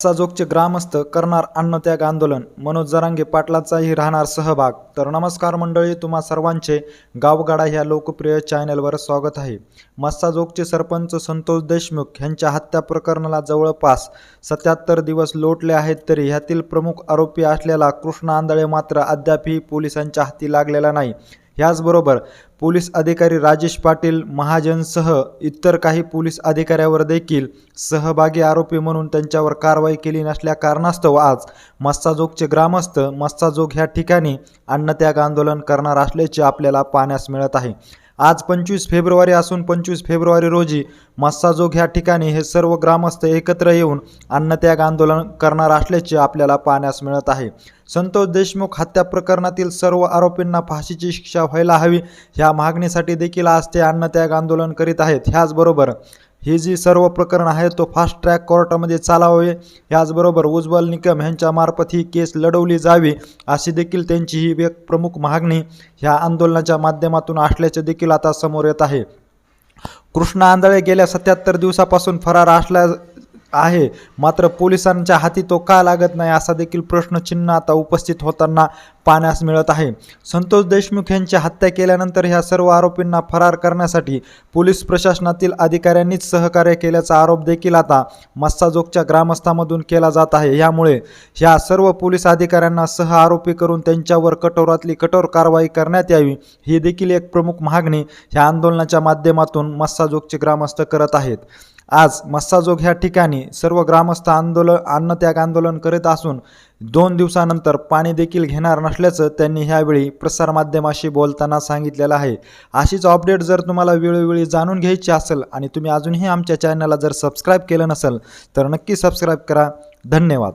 जोगचे ग्रामस्थ करणार अन्नत्याग आंदोलन. मनोज जरांगे पाटलाचाही राहणार सहभाग. तर नमस्कार मंडळी तुम्हा सर्वांचे गावगाडा ह्या लोकप्रिय चॅनलवर स्वागत आहे. मस्साजोगचे सरपंच संतोष देशमुख यांच्या हत्या प्रकरणाला जवळपास सत्याहत्तर दिवस लोटले आहेत तरी ह्यातील प्रमुख आरोपी असलेला कृष्ण आंधळे मात्र अद्यापही पोलिसांच्या हाती लागलेला नाही. याचबरोबर पोलीस अधिकारी राजेश पाटील महाजनसह इतर काही पोलीस अधिकाऱ्यावर देखील सहभागी आरोपी म्हणून त्यांच्यावर कारवाई केली नसल्या कारणास्तव आज मस्साजोगचे ग्रामस्थ मस्साजोग ह्या ठिकाणी अन्नत्याग आंदोलन करणार असल्याचे आपल्याला पाहण्यास मिळत आहे. आज पंचवीस फेब्रुवारी असून पंचवीस फेब्रुवारी रोजी मस्साजोग ह्या ठिकाणी हे सर्व ग्रामस्थ एकत्र येऊन अन्नत्याग आंदोलन करणार असल्याचे आपल्याला पाहण्यास मिळत आहे. संतोष देशमुख हत्या प्रकरणातील सर्व आरोपींना फाशीची शिक्षा व्हायला हवी ह्या मागणीसाठी देखील आज ते अन्नत्याग आंदोलन करीत आहेत. ह्याचबरोबर हे जी सर्व प्रकरण आहे तो फास्ट ट्रॅक कोर्टामध्ये चालावे. याचबरोबर उज्ज्वल निकम यांच्यामार्फत ही केस लढवली जावी अशी देखील त्यांची ही एक प्रमुख मागणी ह्या आंदोलनाच्या माध्यमातून असल्याचे देखील आता समोर येत आहे. कृष्णा आंधळे गेल्या सत्याहत्तर दिवसापासून फरार असल्या आहे. मात्र पोलिसांच्या हाती तो का लागत नाही असा देखील प्रश्नचिन्ह आता उपस्थित होताना पाहण्यास मिळत आहे. संतोष देशमुख यांची हत्या केल्यानंतर ह्या सर्व आरोपींना फरार करण्यासाठी पोलीस प्रशासनातील अधिकाऱ्यांनीच सहकार्य केल्याचा आरोप देखील आता मस्साजोगच्या ग्रामस्थामधून केला जात आहे. यामुळे ह्या सर्व पोलीस अधिकाऱ्यांना सह आरोपी करून त्यांच्यावर कठोरातली कठोर कारवाई करण्यात यावी ही देखील एक प्रमुख मागणी ह्या आंदोलनाच्या माध्यमातून मस्साजोगचे ग्रामस्थ करत आहेत. आज मस्साजोग ह्या ठिकाणी सर्व ग्रामस्थ आंदोलन अन्नत्याग आंदोलन करीत असून दोन दिवसानंतर पाणी देखील घेणार नसल्याचं त्यांनी ह्यावेळी प्रसारमाध्यमाशी बोलताना सांगितलेलं आहे. अशीच अपडेट जर तुम्हाला वेळोवेळी जाणून घ्यायची असेल आणि तुम्ही अजूनही आमच्या चॅनलला जर सबस्क्राईब केलं नसेल तर नक्की सबस्क्राईब करा. धन्यवाद.